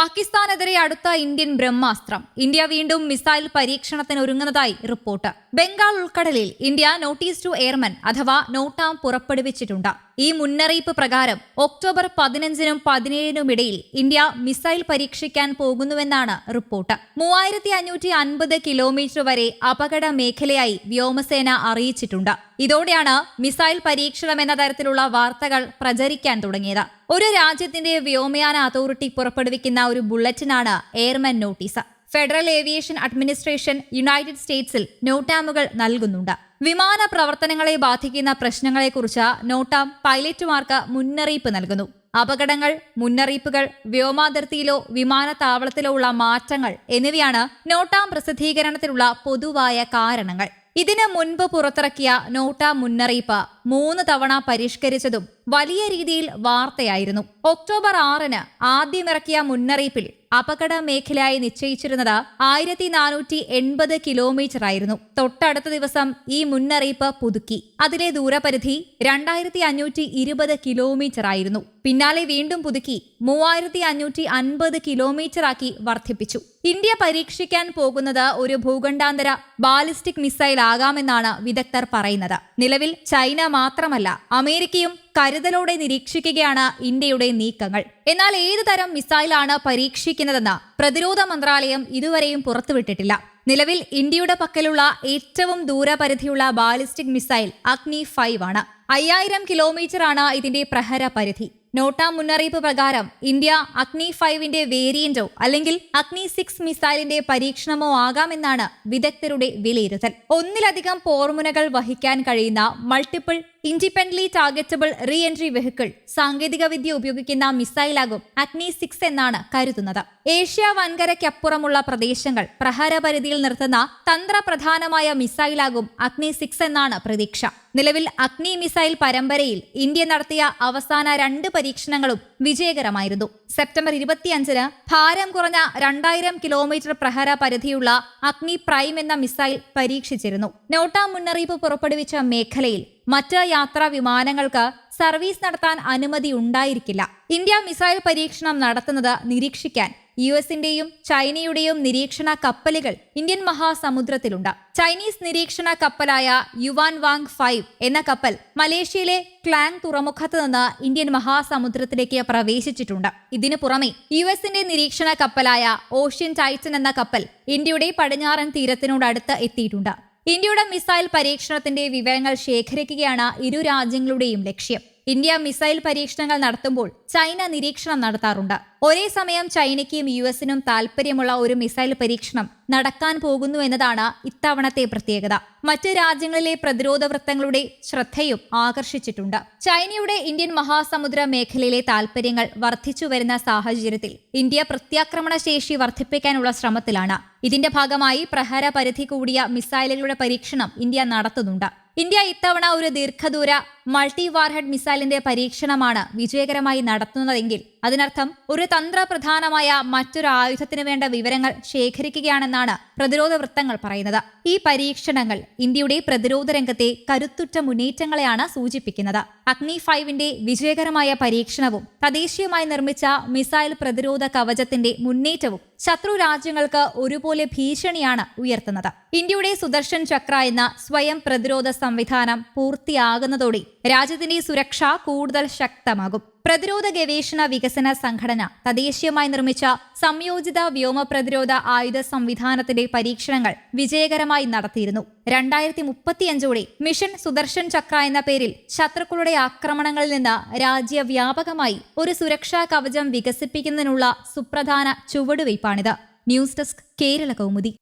പാകിസ്ഥാനെതിരെ അടുത്ത ഇന്ത്യൻ ബ്രഹ്മാസ്ത്രം. ഇന്ത്യ വീണ്ടും മിസൈൽ പരീക്ഷണത്തിന് ഒരുങ്ങുന്നതായി റിപ്പോർട്ട്. ബംഗാൾ ഉൾക്കടലിൽ ഇന്ത്യ നോട്ടീസ് ടു എയർമൻ അഥവാ നോട്ടാം പുറപ്പെടുവിച്ചിട്ടുണ്ട്. ഈ മുന്നറിയിപ്പ് പ്രകാരം ഒക്ടോബർ പതിനഞ്ചിനും പതിനേഴിനും ഇടയിൽ ഇന്ത്യ മിസൈൽ പരീക്ഷിക്കാൻ പോകുന്നുവെന്നാണ് റിപ്പോർട്ട്. മൂവായിരത്തി അഞ്ഞൂറ്റി അൻപത് കിലോമീറ്റർ വരെ അപകട മേഖലയായി വ്യോമസേന അറിയിച്ചിട്ടുണ്ട്. ഇതോടെയാണ് മിസൈൽ പരീക്ഷണം എന്ന തരത്തിലുള്ള വാർത്തകൾ പ്രചരിക്കാൻ തുടങ്ങിയത്. ഒരു രാജ്യത്തിന്റെ വ്യോമയാന അതോറിറ്റി പുറപ്പെടുവിക്കുന്ന ഒരു ബുള്ളറ്റിനാണ് airman notice. Federal Aviation Administration United സ്റ്റേറ്റ്സിൽ നോട്ടാമുകൾ നൽകുന്നുണ്ട്. വിമാന പ്രവർത്തനങ്ങളെ ബാധിക്കുന്ന പ്രശ്നങ്ങളെക്കുറിച്ച് നോട്ടാം പൈലറ്റുമാർക്ക് മുന്നറിയിപ്പ് നൽകുന്നു. അപകടങ്ങൾ മുന്നറിയിപ്പുകൾ വ്യോമാതിർത്തിയിലോ വിമാനത്താവളത്തിലോ ഉള്ള മാറ്റങ്ങൾ എന്നിവയാണ് നോട്ടാം പ്രസിദ്ധീകരണത്തിലുള്ള പൊതുവായ കാരണങ്ങൾ. ഇതിനു മുൻപ് പുറത്തിറക്കിയ നോട്ട മുന്നറിയിപ്പ് മൂന്ന് തവണ പരിഷ്കരിച്ചതും വലിയ രീതിയിൽ വാർത്തയായിരുന്നു. ഒക്ടോബർ ആറിന് ആദ്യമിറക്കിയ മുന്നറിയിപ്പിൽ അപകട മേഖലയായി നിശ്ചയിച്ചിരുന്നത് ആയിരത്തി നാനൂറ്റി എൺപത് കിലോമീറ്റർ ആയിരുന്നു. തൊട്ടടുത്ത ദിവസം ഈ മുന്നറിയിപ്പ് പുതുക്കി. അതിലെ ദൂരപരിധി രണ്ടായിരത്തി അഞ്ഞൂറ്റി ഇരുപത് കിലോമീറ്റർ ആയിരുന്നു. പിന്നാലെ വീണ്ടും പുതുക്കി മൂവായിരത്തി അഞ്ഞൂറ്റി അൻപത് കിലോമീറ്റർ ആക്കി വർദ്ധിപ്പിച്ചു. ഇന്ത്യ പരീക്ഷിക്കാൻ പോകുന്നത് ഒരു ഭൂഖണ്ഡാന്തര ബാലിസ്റ്റിക് മിസൈൽ ആകാമെന്നാണ് വിദഗ്ധർ പറയുന്നത്. നിലവിൽ ചൈന മാത്രമല്ല അമേരിക്കയും കരുതലോടെ നിരീക്ഷിക്കുകയാണ് ഇന്ത്യയുടെ നീക്കങ്ങൾ. എന്നാൽ ഏത് തരം മിസൈലാണ് പരീക്ഷിക്കുന്നതെന്ന് പ്രതിരോധ മന്ത്രാലയം ഇതുവരെയും പുറത്തുവിട്ടിട്ടില്ല. നിലവിൽ ഇന്ത്യയുടെ പക്കലുള്ള ഏറ്റവും ദൂരപരിധിയുള്ള ബാലിസ്റ്റിക് മിസൈൽ അഗ്നി ഫൈവ് ആണ്. അയ്യായിരം കിലോമീറ്റർ ആണ് ഇതിന്റെ പ്രഹര പരിധി. നോട്ട മുന്നറിയിപ്പ് പ്രകാരം ഇന്ത്യ അഗ്നി ഫൈവിന്റെ വേരിയന്റോ അല്ലെങ്കിൽ അഗ്നി സിക്സ് മിസൈലിന്റെ പരീക്ഷണമോ ആകാമെന്നാണ് വിദഗ്ധരുടെ വിലയിരുത്തൽ. ഒന്നിലധികം പോർമുനകൾ വഹിക്കാൻ കഴിയുന്ന multiple independently targetable reentry vehicle സാങ്കേതികവിദ്യ ഉപയോഗിക്കുന്ന മിസൈലാകും അഗ്നി സിക്സ് എന്നാണ് കരുതുന്നത്. ഏഷ്യ വൻകരയ്ക്കപ്പുറമുള്ള പ്രദേശങ്ങൾ പ്രഹരപരിധിയിൽ നിർത്തുന്ന തന്ത്രപ്രധാനമായ മിസൈലാകും അഗ്നി സിക്സ് എന്നാണ് പ്രതീക്ഷ. നിലവിൽ അഗ്നി മിസൈൽ പരമ്പരയിൽ ഇന്ത്യ നടത്തിയ അവസാന രണ്ട് പരീക്ഷണങ്ങളും വിജയകരമായിരുന്നു. സെപ്റ്റംബർ ഇരുപത്തിയഞ്ചിന് ഭാരം കുറഞ്ഞ രണ്ടായിരം കിലോമീറ്റർ പ്രഹര പരിധിയുള്ള അഗ്നി പ്രൈം എന്ന മിസൈൽ പരീക്ഷിച്ചിരുന്നു. നോട്ടാ മുന്നറിയിപ്പ് പുറപ്പെടുവിച്ച മേഖലയിൽ മറ്റ് യാത്രാ വിമാനങ്ങൾക്ക് സർവീസ് നടത്താൻ അനുമതി ഉണ്ടായിരിക്കില്ല. ഇന്ത്യ മിസൈൽ പരീക്ഷണം നടത്തുന്നത് നിരീക്ഷിക്കാൻ യു എസിന്റെയും ചൈനയുടെയും നിരീക്ഷണ കപ്പലുകൾ ഇന്ത്യൻ മഹാസമുദ്രത്തിലുണ്ട്. ചൈനീസ് നിരീക്ഷണ കപ്പലായ യുവാൻ വാങ് ഫൈവ് എന്ന കപ്പൽ മലേഷ്യയിലെ ക്ലാങ് തുറമുഖത്ത് നിന്ന് ഇന്ത്യൻ മഹാസമുദ്രത്തിലേക്ക് പ്രവേശിച്ചിട്ടുണ്ട്. ഇതിനു പുറമെ യു എസിന്റെ നിരീക്ഷണ കപ്പലായ ഓഷ്യൻ ടൈറ്റൻ എന്ന കപ്പൽ ഇന്ത്യയുടെ പടിഞ്ഞാറൻ തീരത്തിനോടടുത്ത് എത്തിയിട്ടുണ്ട്. ഇന്ത്യയുടെ മിസൈൽ പരീക്ഷണത്തിന്റെ വിവരങ്ങൾ ശേഖരിക്കുകയാണ് ഇരു രാജ്യങ്ങളുടെയും ലക്ഷ്യം. ഇന്ത്യ മിസൈൽ പരീക്ഷണങ്ങൾ നടത്തുമ്പോൾ ചൈന നിരീക്ഷണം നടത്താറുണ്ട്. ഒരേ സമയം ചൈനയ്ക്കും യു എസിനും താൽപ്പര്യമുള്ള ഒരു മിസൈൽ പരീക്ഷണം നടക്കാൻ പോകുന്നു എന്നതാണ് ഇത്തവണത്തെ പ്രത്യേകത. മറ്റ് രാജ്യങ്ങളിലെ പ്രതിരോധ വൃത്തങ്ങളുടെ ശ്രദ്ധയും ആകർഷിച്ചിട്ടുണ്ട്. ചൈനയുടെ ഇന്ത്യൻ മഹാസമുദ്ര മേഖലയിലെ താൽപ്പര്യങ്ങൾ വർദ്ധിച്ചു വരുന്ന സാഹചര്യത്തിൽ ഇന്ത്യ പ്രത്യാക്രമണ ശേഷി വർദ്ധിപ്പിക്കാനുള്ള ശ്രമത്തിലാണ്. ഇതിന്റെ ഭാഗമായി പ്രഹര പരിധി കൂടിയ മിസൈലുകളുടെ പരീക്ഷണം ഇന്ത്യ നടത്തുന്നുണ്ട്. ഇന്ത്യ ഇത്തവണ ഒരു ദീർഘദൂര മൾട്ടി വാർഹെഡ് മിസൈലിന്റെ പരീക്ഷണമാണ് വിജയകരമായി നടത്തുന്നതെങ്കിൽ അതിനർത്ഥം ഒരു തന്ത്രപ്രധാനമായ മറ്റൊരു ആയുധത്തിന് വേണ്ട വിവരങ്ങൾ ശേഖരിക്കുകയാണെന്നാണ് പ്രതിരോധ വൃത്തങ്ങൾ പറയുന്നത്. ഈ പരീക്ഷണങ്ങൾ ഇന്ത്യയുടെ പ്രതിരോധ രംഗത്തെ കരുത്തുറ്റ മുന്നേറ്റങ്ങളെയാണ് സൂചിപ്പിക്കുന്നത്. അഗ്നി ഫൈവിന്റെ വിജയകരമായ പരീക്ഷണവും തദ്ദേശീയമായി നിർമ്മിച്ച മിസൈൽ പ്രതിരോധ കവചത്തിന്റെ മുന്നേറ്റവും ശത്രു രാജ്യങ്ങൾക്ക് ഒരുപോലെ ഭീഷണിയാണ് ഉയർത്തുന്നത്. ഇന്ത്യയുടെ സുദർശൻ ചക്ര എന്ന സ്വയം പ്രതിരോധ സംവിധാനം പൂർത്തിയാകുന്നതോടെ രാജ്യത്തിന്റെ സുരക്ഷ കൂടുതൽ ശക്തമാകും. പ്രതിരോധ ഗവേഷണ വികസന സംഘടന തദ്ദേശീയമായി നിർമ്മിച്ച സംയോജിത വ്യോമ പ്രതിരോധ ആയുധ സംവിധാനത്തിന്റെ പരീക്ഷണങ്ങൾ വിജയകരമായി നടത്തിയിരുന്നു. രണ്ടായിരത്തി മുപ്പത്തിയഞ്ചോടെ മിഷൻ സുദർശൻ ചക്ര എന്ന പേരിൽ ശത്രുക്കളുടെ ആക്രമണങ്ങളിൽ നിന്ന് രാജ്യവ്യാപകമായി ഒരു സുരക്ഷാ കവചം വികസിപ്പിക്കുന്നതിനുള്ള സുപ്രധാന ചുവടുവയ്പാണിത്. News desk Kerala Kaumudi.